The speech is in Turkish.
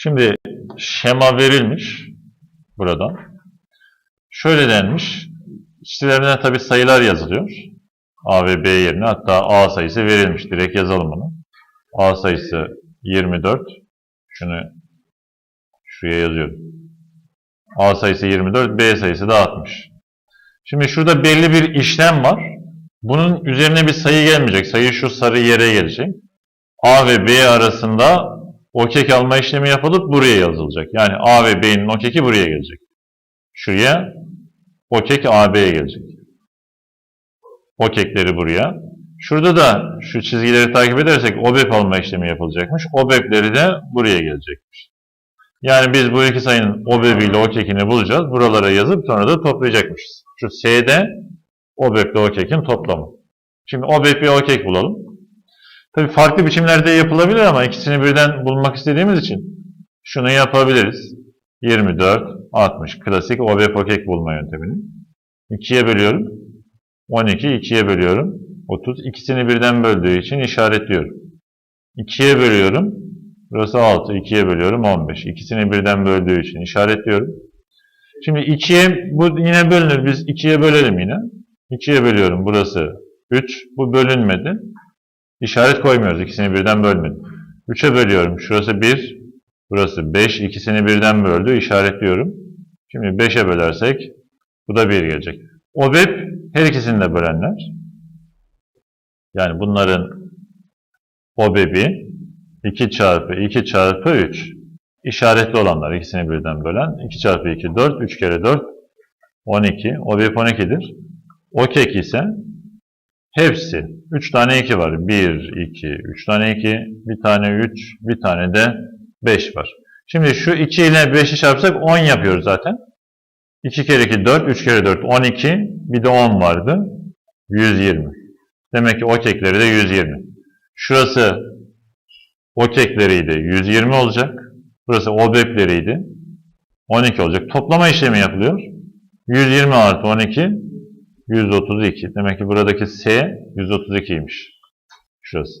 Şimdi şema verilmiş buradan. Şöyle denmiş. İşçilerine tabi sayılar yazılıyor. A ve B yerine hatta A sayısı verilmiş. Direkt yazalım bunu. A sayısı 24. Şunu şuraya yazıyorum. A sayısı 24, B sayısı da 60. Şimdi şurada belli bir işlem var. Bunun üzerine bir sayı gelmeyecek. Sayı şu sarı yere gelecek. A ve B arasında okek alma işlemi yapılıp buraya yazılacak. Yani A ve B'nin okeki buraya gelecek. Şuraya okek AB'ye gelecek. Okekleri buraya. Şurada da şu çizgileri takip edersek OBEP alma işlemi yapılacakmış. OBEP'leri de buraya gelecekmiş. Yani biz bu iki sayının OBEP ile OKEK'ini bulacağız. Buralara yazıp sonra da toplayacakmışız. Şu S'de OBEP ile OKEK'in toplamı. Şimdi OBEP ve OKEK bulalım. Tabii farklı biçimlerde yapılabilir ama ikisini birden bulmak istediğimiz için şunu yapabiliriz. 24, 60 klasik OBEP OKEK bulma yöntemini. 2'ye bölüyorum. 12, 2'ye bölüyorum. 30. İkisini birden böldüğü için işaretliyorum. 2'ye bölüyorum. Burası 6. 2'ye bölüyorum 15. İkisini birden böldüğü için işaretliyorum. Şimdi 2'ye bu yine bölünür. Biz 2'ye bölelim yine. 2'ye bölüyorum. Burası 3. Bu bölünmedi. İşaret koymuyoruz. İkisini birden bölmedim. 3'e bölüyorum. Şurası 1. Burası 5. İkisini birden böldü. İşaretliyorum. Şimdi 5'e bölersek bu da 1 gelecek. OBEP her ikisini de bölenler. Yani bunların OBEP'i 2 çarpı 2 çarpı 3. İşaretli olanlar ikisini birden bölen. 2 çarpı 2 4. 3 kere 4 12. OBEP 12'dir. OKEK ise hepsi. 3 tane 2 var. 1, 2, 3 tane 2, bir tane 3, bir tane de 5 var. Şimdi şu 2 ile 5'i çarpsak 10 yapıyoruz zaten. 2 kere 2 4, 3 kere 4 12, bir de 10 vardı. 120. Demek ki OKEK'leri de 120. Şurası OKEK'leriydi 120 olacak. Burası OBEP'leriydi 12 olacak. Toplama işlemi yapılıyor. 120 artı 12 132. Demek ki buradaki S 132'ymiş. Şurası.